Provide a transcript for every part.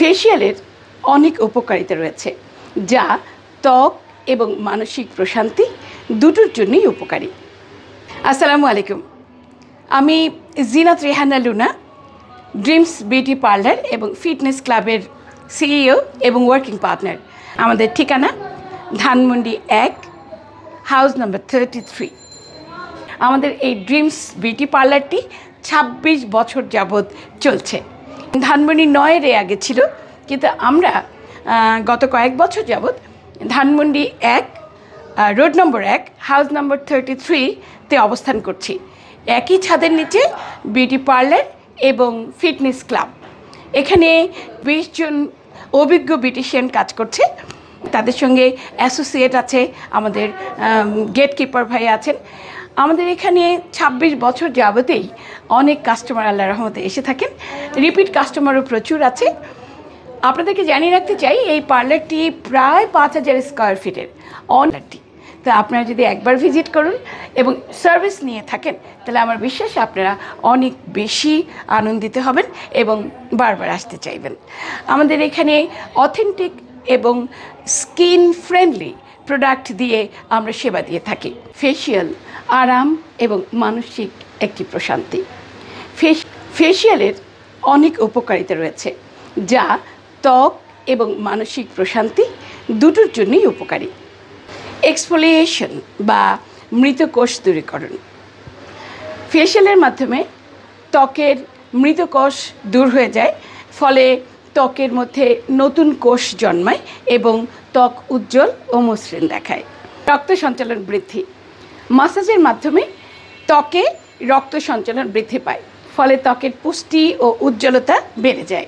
ফেসিয়ালের অনেক উপকারিতা রয়েছে, যা ত্বক এবং মানসিক প্রশান্তি দুটোর জন্যই উপকারী। আসসালামু আলাইকুম। আমি Zinat Rehana Luna, dreams beauty parlour এবং ফিটনেস ক্লাবের সিইও এবং ওয়ার্কিং পার্টনার। আমাদের ঠিকানা ধানমন্ডি এক, হাউস নাম্বার থার্টি থ্রি আমাদের এই ড্রিমস বিউটি পার্লারটি ছাব্বিশ বছর যাবৎ চলছে। ধানমন্ডি নয়ের আগে ছিল, কিন্তু আমরা গত কয়েক বছর যাবৎ ধানমন্ডি এক রোড নম্বর এক, হাউস নম্বর থার্টি থ্রিতে অবস্থান করছি। একই ছাদের নিচে বিউটি পার্লার এবং ফিটনেস ক্লাব। এখানে বিশ জন অভিজ্ঞ বিউটিশিয়ান কাজ করছে। তাদের সঙ্গে অ্যাসোসিয়েট আছে, আমাদের গেট কিপার ভাই আছেন। আমাদের এখানে ২৬ বছর যাবতেই অনেক কাস্টমার আল্লাহ রহমতে এসে থাকেন। রিপিট কাস্টমারও প্রচুর আছে। আপনাদেরকে জানিয়ে রাখতে চাই, এই পার্লারটি প্রায় পাঁচ হাজার স্কোয়ার ফিটের অনলারটি তো আপনারা যদি একবার ভিজিট করুন এবং সার্ভিস নিয়ে থাকেন, তাহলে আমার বিশ্বাস আপনারা অনেক বেশি আনন্দিত হবেন এবং বারবার আসতে চাইবেন। আমাদের এখানে অথেন্টিক এবং স্কিন ফ্রেন্ডলি প্রোডাক্ট দিয়ে আমরা সেবা দিয়ে থাকি। ফেসিয়াল আরাম এবং মানসিক একটি প্রশান্তি। ফেস ফেসিয়ালের অনেক উপকারিতা রয়েছে, যা ত্বক এবং মানসিক প্রশান্তি দুটোর জন্যই উপকারী। এক্সফোলিয়েশন বা মৃত কোষ দূরীকরণ। ফেশিয়ালের মাধ্যমে ত্বকের মৃত কোষ দূর হয়ে যায়, ফলে ত্বকের মধ্যে নতুন কোষ জন্মায় এবং ত্বক উজ্জ্বল ও মসৃণ দেখায়। রক্ত সঞ্চালন বৃদ্ধি। মাসাজের মাধ্যমে ত্বকে রক্ত সঞ্চালন বৃদ্ধি পায়, ফলে ত্বকের পুষ্টি ও উজ্জ্বলতা বেড়ে যায়।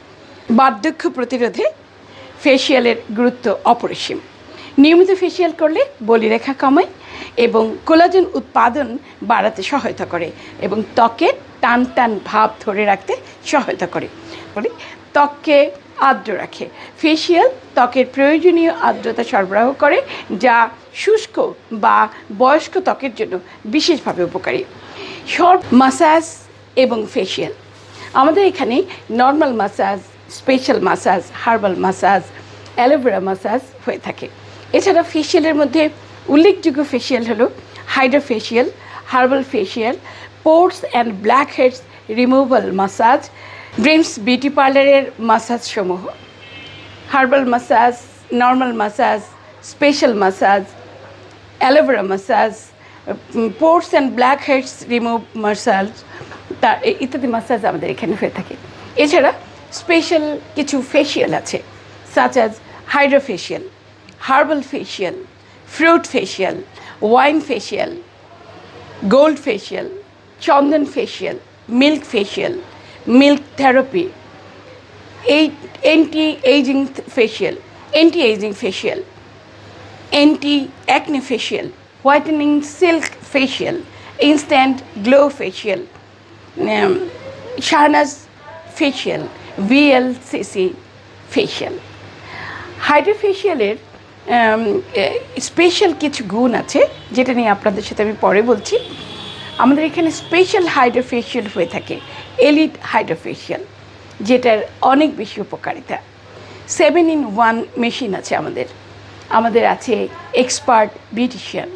বার্ধক্য প্রতিরোধে ফেসিয়ালের গুরুত্ব অপরিসীম। নিয়মিত ফেসিয়াল করলে বলিরেখা কমায় এবং কোলাজেন উৎপাদন বাড়াতে সহায়তা করে এবং ত্বকের টান টান ভাব ধরে রাখতে সহায়তা করে। বলি ত্বককে আর্দ্র রাখে। ফেসিয়াল ত্বকের প্রয়োজনীয় আর্দ্রতা সরবরাহ করে, যা শুষ্ক বা বয়স্ক ত্বকের জন্য বিশেষভাবে উপকারী। সব মাসাজ এবং ফেসিয়াল আমাদের এখানে normal massage special massage herbal massage aloe vera massage হয়ে থাকে। এছাড়া ফেসিয়ালের মধ্যে উল্লেখযোগ্য ফেসিয়াল হলো hydra facial herbal facial pores and black heads removal massage dreams beauty পার্লারের মাসাজ সমূহ। Herbal massage normal massage special massage aloe vera massage pores and black heads remove massage তা, এ- ইত্যাদি মাসাজ আমাদের এখানে হয়ে থাকে। এছাড়া স্পেশাল কিছু ফেশিয়াল আছে such as hydrofacial herbal facial fruit facial wine facial gold facial chandan facial milk facial milk therapy এই anti ageing facial anti ageing facial anti acne facial whitening silk facial instant glow facial Shahnaz facial VLCC facial হাইড্রোফেশিয়ালের special কিছু গুণ আছে, যেটা নিয়ে আপনাদের সাথে আমি পরে বলছি। আমাদের এখানে স্পেশাল হাইড্রোফেশিয়াল হয়ে থাকে এলিট হাইড্রোফেশিয়াল যেটার অনেক বেশি উপকারিতা। সেভেন ইন ওয়ান মেশিন আছে আমাদের। আমাদের আছে এক্সপার্ট বিউটিশিয়ান